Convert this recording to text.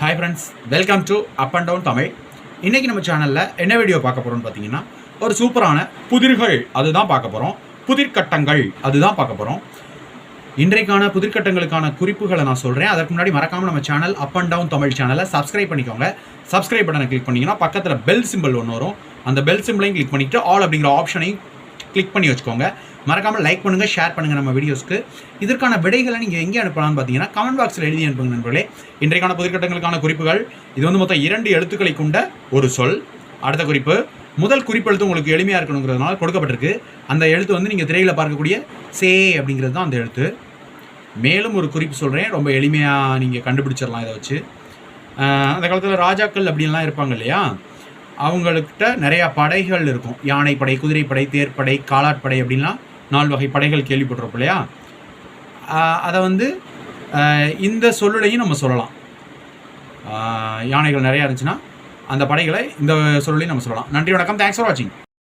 Hi friends welcome to up and down Tamil இன்றைக்கி நம்ம சேனலில் என்ன வீடியோ பார்க்க போகிறோம்னு பார்த்தீங்கன்னா ஒரு சூப்பரான புதிர்கள் அதுதான் பார்க்க போகிறோம் புதிர்கட்டங்கள் அதுதான் பார்க்க போகிறோம் இன்றைக்கான புதிர்கட்டங்களுக்கான குறிப்புகளை நான் சொல்கிறேன் அதற்கு முன்னாடி மறக்காமல் நம்ம channel up and down Tamil சேனலை சப்ஸ்கிரைப் பண்ணிக்கோங்க. சப்ஸ்கிரைப் பட்டனை கிளிக் பண்ணிங்கன்னா பக்கத்தில் பெல் சிம்பிள் ஒன்று வரும். அந்த பெல் சிம்பிளையும் கிளிக் பண்ணிவிட்டு ஆல் அப்படிங்கிற ஆப்ஷனையும் கிளிக் பண்ணி வச்சுக்கோங்க. மறக்காமல் லைக் பண்ணுங்கள் ஷேர் பண்ணுங்கள் நம்ம வீடியோஸ்க்கு இதற்கான விடைகளை நீங்கள் எங்கே அனுப்பலாம்னு பார்த்தீங்கன்னா கமெண்ட் பாக்ஸில் எழுதி அனுப்புங்க நண்பர்களே. இன்றைக்கான புதுக்கட்டங்களுக்கான குறிப்புகள் இது வந்து மொத்தம் இரண்டு எழுத்துக்களை கொண்ட ஒரு சொல். அடுத்த குறிப்பு முதல் குறிப்பெழுத்து உங்களுக்கு எளிமையாக இருக்கணுங்கிறதுனால கொடுக்கப்பட்டிருக்கு. அந்த எழுத்து வந்து நீங்கள் திரையில் பார்க்கக்கூடிய சே அப்படிங்கிறது தான் அந்த எழுத்து. மேலும் ஒரு குறிப்பு சொல்கிறேன் ரொம்ப எளிமையாக நீங்கள் கண்டுபிடிச்சிடலாம் இதை வச்சு. அந்த காலத்தில் ராஜாக்கள் அப்படின்லாம் இருப்பாங்க இல்லையா? அவங்கக்கிட்ட நிறையா படைகள் இருக்கும். யானைப்படை குதிரைப்படை தேர்ப்படை காலாட்படை அப்படின்லாம் நாலு வகை படைகள் கேள்விப்பட்டிருப்போம் இல்லையா? அதை வந்து இந்த சொல்லுலையும் நம்ம சொல்லலாம். யானைகள் நிறையா இருந்துச்சுன்னா அந்த படைகளை இந்த சொல்லுலையும் நம்ம சொல்லலாம். நன்றி வணக்கம். தேங்க்ஸ் ஃபார் வாட்சிங்